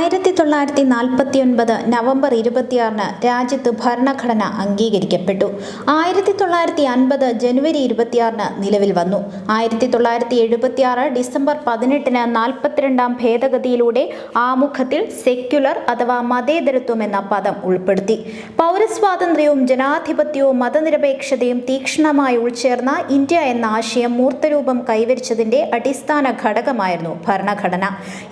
ആയിരത്തി തൊള്ളായിരത്തി നാൽപ്പത്തി ഒൻപത് നവംബർ ഇരുപത്തിയാറിന് രാജ്യത്ത് ഭരണഘടന അംഗീകരിക്കപ്പെട്ടു. ആയിരത്തി തൊള്ളായിരത്തി അൻപത് ജനുവരി ഇരുപത്തിയാറിന് നിലവിൽ വന്നു. ആയിരത്തി തൊള്ളായിരത്തി എഴുപത്തിയാറ് ഡിസംബർ പതിനെട്ടിന് നാൽപ്പത്തിരണ്ടാം ഭേദഗതിയിലൂടെ ആമുഖത്തിൽ സെക്യുലർ അഥവാ മതേതരത്വം എന്ന പദം ഉൾപ്പെടുത്തി. പൗരസ്വാതന്ത്ര്യവും ജനാധിപത്യവും മതനിരപേക്ഷതയും തീക്ഷ്ണമായി ഉൾച്ചേർന്ന ഇന്ത്യ എന്ന ആശയം മൂർത്തരൂപം കൈവരിച്ചതിന്റെ അടിസ്ഥാന ഘടകമായിരുന്നു ഭരണഘടന.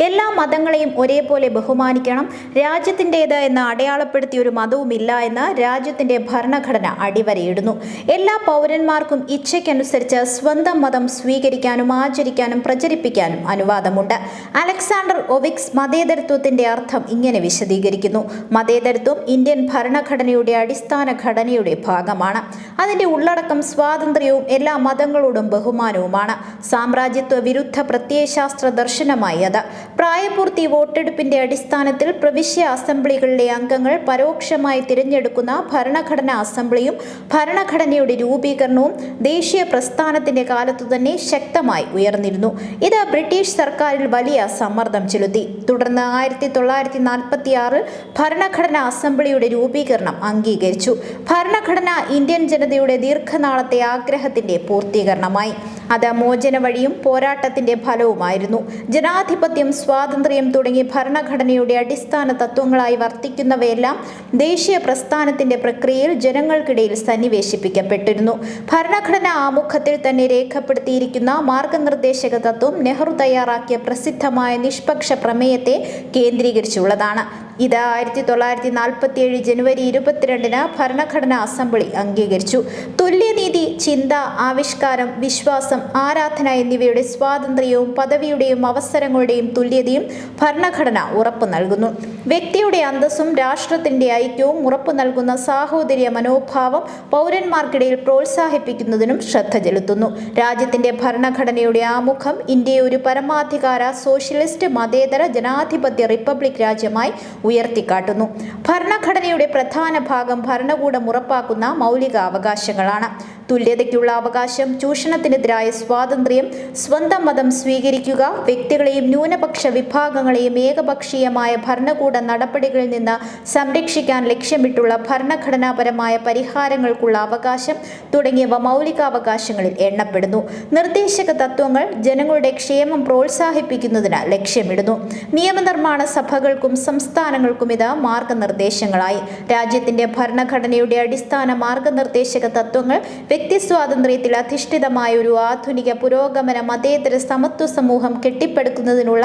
എല്ലാ മതങ്ങളെയും ഒരേപോലെ ബഹുമാനിക്കണം. രാജ്യത്തിന്റേത് എന്ന് അടയാളപ്പെടുത്തിയ ഒരു മതവുമില്ല എന്ന് രാജ്യത്തിന്റെ ഭരണഘടന അടിവരയിടുന്നു. എല്ലാ പൗരന്മാർക്കും ഇച്ഛയ്ക്കനുസരിച്ച് സ്വന്തം മതം സ്വീകരിക്കാനും ആചരിക്കാനും പ്രചരിപ്പിക്കാനും അനുവാദമുണ്ട്. അലക്സാണ്ടർ ഒവിക്സ് മതേതരത്വത്തിന്റെ അർത്ഥം ഇങ്ങനെ വിശദീകരിക്കുന്നു. മതേതരത്വം ഇന്ത്യൻ ഭരണഘടനയുടെ അടിസ്ഥാന ഘടനയുടെ ഭാഗമാണ്. അതിന്റെ ഉള്ളടക്കം സ്വാതന്ത്ര്യവും എല്ലാ മതങ്ങളോടും ബഹുമാനവുമാണ്. സാമ്രാജ്യത്വ വിരുദ്ധ പ്രത്യയശാസ്ത്ര ദർശനമായി അത്. പ്രായപൂർത്തി വോട്ടെടുപ്പിന്റെ അടിസ്ഥാനത്തിൽ പ്രവിശ്യ അസംബ്ലികളിലെ അംഗങ്ങൾ പരോക്ഷമായി തിരഞ്ഞെടുക്കുന്ന ഭരണഘടനാ അസംബ്ലിയും ഭരണഘടനയുടെ രൂപീകരണവും ദേശീയ പ്രസ്ഥാനത്തിന്റെ കാലത്തു തന്നെ ശക്തമായി ഉയർന്നിരുന്നു. ഇത് ബ്രിട്ടീഷ് സർക്കാരിൽ വലിയ സമ്മർദ്ദം ചെലുത്തി. തുടർന്ന് ആയിരത്തി തൊള്ളായിരത്തി നാൽപ്പത്തി ആറിൽ ഭരണഘടനാ അസംബ്ലിയുടെ രൂപീകരണം അംഗീകരിച്ചു. ഭരണഘടന ഇന്ത്യൻ ജനതയുടെ ദീർഘനാളത്തെ ആഗ്രഹത്തിന്റെ പൂർത്തീകരണമായി. അത് മോചന വഴിയും പോരാട്ടത്തിന്റെ ഫലവുമായിരുന്നു. ജനാധിപത്യം സ്വാതന്ത്ര്യം തുടങ്ങി ഭരണഘടനയുടെ അടിസ്ഥാന തത്വങ്ങളായി വർത്തിക്കുന്നവയെല്ലാം ദേശീയ പ്രസ്ഥാനത്തിന്റെ പ്രക്രിയയിൽ ജനങ്ങൾക്കിടയിൽ സന്നിവേശിപ്പിക്കപ്പെട്ടിരുന്നു. ഭരണഘടന ആമുഖത്തിൽ തന്നെ രേഖപ്പെടുത്തിയിരിക്കുന്ന മാർഗനിർദ്ദേശക തത്വം നെഹ്റു തയ്യാറാക്കിയ പ്രസിദ്ധമായ നിഷ്പക്ഷ പ്രമേയത്തെ കേന്ദ്രീകരിച്ചുള്ളതാണ്. ഇത് ആയിരത്തി തൊള്ളായിരത്തി നാൽപ്പത്തി ഏഴ് ജനുവരി ഇരുപത്തിരണ്ടിന് ഭരണഘടനാ അസംബ്ലി അംഗീകരിച്ചു. തുല്യനീതി ചിന്ത ആവിഷ്കാരം വിശ്വാസം ആരാധന എന്നിവയുടെ സ്വാതന്ത്ര്യവും പദവിയുടെയും അവസരങ്ങളുടെയും തുല്യതയും ഭരണഘടന ഉറപ്പു നൽകുന്നു. വ്യക്തിയുടെ അന്തസ്സും രാഷ്ട്രത്തിന്റെ ഐക്യവും ഉറപ്പു നൽകുന്ന സാഹോദര്യ മനോഭാവം പൗരന്മാർക്കിടയിൽ പ്രോത്സാഹിപ്പിക്കുന്നതിനും ശ്രദ്ധ ചെലുത്തുന്നു. രാജ്യത്തിന്റെ ഭരണഘടനയുടെ ആമുഖം ഇന്ത്യയെ ഒരു പരമാധികാര സോഷ്യലിസ്റ്റ് മതേതര ജനാധിപത്യ റിപ്പബ്ലിക് രാജ്യമായി ഉയർത്തിക്കാട്ടുന്നു. ഭരണഘടനയുടെ പ്രധാന ഭാഗം ഭരണകൂടം ഉറപ്പാക്കുന്ന മൗലിക അവകാശങ്ങളാണ് തുല്യതയ്ക്കുള്ള അവകാശം ചൂഷണത്തിനെതിരായ സ്വാതന്ത്ര്യം സ്വന്തം മതം സ്വീകരിക്കുക വ്യക്തികളെയും ന്യൂനപക്ഷ വിഭാഗങ്ങളെയും ഏകപക്ഷീയമായ ഭരണകൂട നടപടികളിൽ നിന്ന് സംരക്ഷിക്കാൻ ലക്ഷ്യമിട്ടുള്ള ഭരണഘടനാപരമായ പരിഹാരങ്ങൾക്കുള്ള അവകാശം തുടങ്ങിയവ മൗലികാവകാശങ്ങളിൽ എണ്ണപ്പെടുന്നു. നിർദ്ദേശക തത്വങ്ങൾ ജനങ്ങളുടെ ക്ഷേമം പ്രോത്സാഹിപ്പിക്കുന്നതിന് ലക്ഷ്യമിടുന്നു. നിയമനിർമ്മാണ സഭകൾക്കും സംസ്ഥാനങ്ങൾക്കും ഇത് മാർഗനിർദ്ദേശങ്ങളായി. രാജ്യത്തിന്റെ ഭരണഘടനയുടെ അടിസ്ഥാന മാർഗനിർദ്ദേശക തത്വങ്ങൾ വ്യക്തി സ്വാതന്ത്ര്യത്തിൽ അധിഷ്ഠിതമായ ഒരു ആധുനിക പുരോഗമന മതേതര സമത്വ സമൂഹം കെട്ടിപ്പടുക്കുന്നതിനുള്ള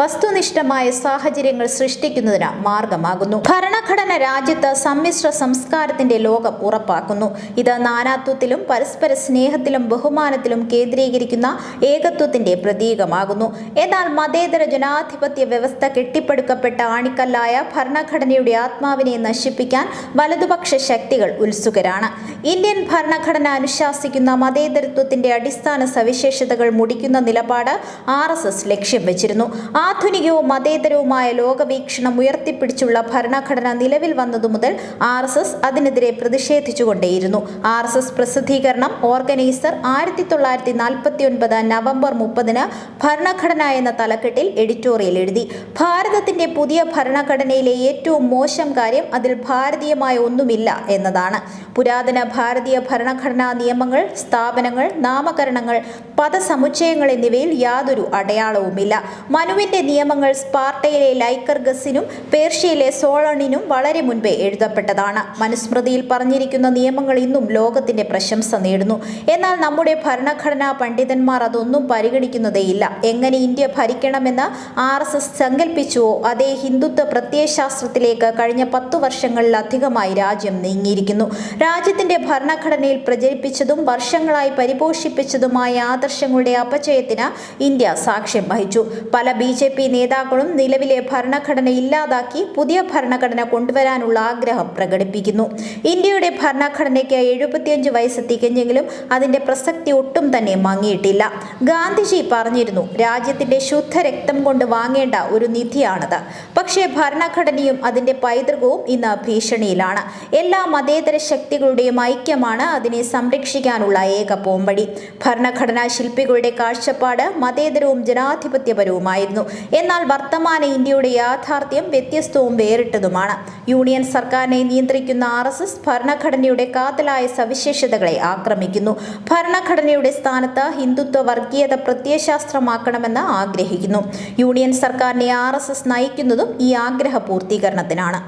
വസ്തുനിഷ്ഠമായ സാഹചര്യങ്ങൾ സൃഷ്ടിക്കുന്നതിന് മാർഗമാകുന്നു. ഭരണഘടന രാജ്യത്ത് സമ്മിശ്ര സംസ്കാരത്തിന്റെ ലോകം ഉറപ്പാക്കുന്നു. ഇത് നാനാത്വത്തിലും പരസ്പര സ്നേഹത്തിലും ബഹുമാനത്തിലും കേന്ദ്രീകരിക്കുന്ന ഏകത്വത്തിന്റെ പ്രതീകമാകുന്നു. എന്നാൽ മതേതര ജനാധിപത്യ വ്യവസ്ഥ കെട്ടിപ്പടുക്കപ്പെട്ട ആണിക്കല്ലായ ഭരണഘടനയുടെ ആത്മാവിനെ നശിപ്പിക്കാൻ വലതുപക്ഷ ശക്തികൾ ഉത്സുകരാണ്. ഇന്ത്യൻ ഭരണഘടന അനുശാസിക്കുന്ന മതേതരത്വത്തിന്റെ അടിസ്ഥാന സവിശേഷതകൾ മുടിക്കുന്ന നിലപാട് ആർ എസ് എസ് ലക്ഷ്യം വെച്ചിരുന്നു. ആധുനികവും മതേതരവുമായ ലോകവീക്ഷണം ഉയർത്തിപ്പിടിച്ചുള്ള ഭരണഘടന നിലവിൽ വന്നതു മുതൽ ആർ എസ് എസ് അതിനെതിരെ പ്രതിഷേധിച്ചുകൊണ്ടേയിരുന്നു. ആർ എസ് എസ് പ്രസിദ്ധീകരണം ഓർഗനൈസർ ആയിരത്തി തൊള്ളായിരത്തി നാൽപ്പത്തി ഒൻപത് നവംബർ മുപ്പതിന് ഭരണഘടന എന്ന തലക്കെട്ടിൽ എഡിറ്റോറിയൽ എഴുതി. ഭാരതത്തിന്റെ പുതിയ ഭരണഘടനയിലെ ഏറ്റവും മോശം കാര്യം അതിൽ ഭാരതീയമായ ഒന്നുമില്ല എന്നതാണ്. പുരാതന ഭാരതീയ ഭരണഘടനാ നിയമങ്ങൾ സ്ഥാപനങ്ങൾ നാമകരണങ്ങൾ പദസമുച്ചയങ്ങൾ എന്നിവയിൽ യാതൊരു അടയാളവുമില്ല. മനുവിന്റെ നിയമങ്ങൾ സ്പാർട്ടയിലെ ലൈക്കർഗസിനും പേർഷ്യയിലെ സോളണിനും വളരെ മുൻപേ എഴുതപ്പെട്ടതാണ്. മനുസ്മൃതിയിൽ പറഞ്ഞിരിക്കുന്ന നിയമങ്ങൾ ഇന്നും ലോകത്തിന്റെ പ്രശംസ നേടുന്നു. എന്നാൽ നമ്മുടെ ഭരണഘടനാ പണ്ഡിതന്മാർ അതൊന്നും പരിഗണിക്കുന്നതേയില്ല. എങ്ങനെ ഇന്ത്യ ഭരിക്കണമെന്ന് ആർ എസ് എസ് സങ്കല്പിച്ചുവോ അതേ ഹിന്ദുത്വ പ്രത്യയശാസ്ത്രത്തിലേക്ക് കഴിഞ്ഞ പത്തു വർഷങ്ങളിലധികമായി രാജ്യം നീങ്ങിയിരിക്കുന്നു. രാജ്യത്തിന്റെ ഭരണഘടനയിൽ പ്രചരിപ്പിച്ചതും വർഷങ്ങളായി പരിപോഷിപ്പിച്ചതുമായ ആദർശങ്ങളുടെ അപചയത്തിന് ഇന്ത്യ സാക്ഷ്യം വഹിച്ചു. പല ബി ജെ പി നേതാക്കളും നിലവിലെ ഭരണഘടന ഇല്ലാതാക്കി പുതിയ ഭരണഘടന കൊണ്ടുവരാനുള്ള ആഗ്രഹം പ്രകടിപ്പിക്കുന്നു. ഇന്ത്യയുടെ ഭരണഘടനയ്ക്ക് എഴുപത്തിയഞ്ച് വയസ്സ് തികഞ്ഞെങ്കിലും അതിന്റെ പ്രസക്തി ഒട്ടും തന്നെ മങ്ങിയിട്ടില്ല. ഗാന്ധിജി പറഞ്ഞിരുന്നു രാജ്യത്തിന്റെ ശുദ്ധ രക്തം കൊണ്ട് വാങ്ങേണ്ട ഒരു നിധിയാണത്. പക്ഷേ ഭരണഘടനയും അതിന്റെ പൈതൃകവും ഇന്ന് ഭീഷണിയിലാണ്. എല്ലാ മതേതര ശക്തികളുടെയും ഐക്യമാണ് അതിനെ സംരക്ഷിക്കാനുള്ള ഏക പോംവഴി ഭരണഘടനാ ശില്പികളുടെ കാഴ്ചപ്പാട് മതേതരവും ജനാധിപത്യപരവുമായിരുന്നു. എന്നാൽ വർത്തമാന ഇന്ത്യയുടെ യാഥാർത്ഥ്യം വ്യത്യസ്തവും വേറിട്ടതുമാണ്. യൂണിയൻ സർക്കാരിനെ നിയന്ത്രിക്കുന്ന ആർ എസ് എസ് ഭരണഘടനയുടെ കാതലായ സവിശേഷതകളെ ആക്രമിക്കുന്നു. ഭരണഘടനയുടെ സ്ഥാനത്ത് ഹിന്ദുത്വ വർഗീയത പ്രത്യയശാസ്ത്രമാക്കണമെന്ന് ആഗ്രഹിക്കുന്നു. യൂണിയൻ സർക്കാരിനെ ആർ എസ് എസ് നയിക്കുന്നതും ഈ ആഗ്രഹ പൂർത്തീകരണത്തിനാണ്.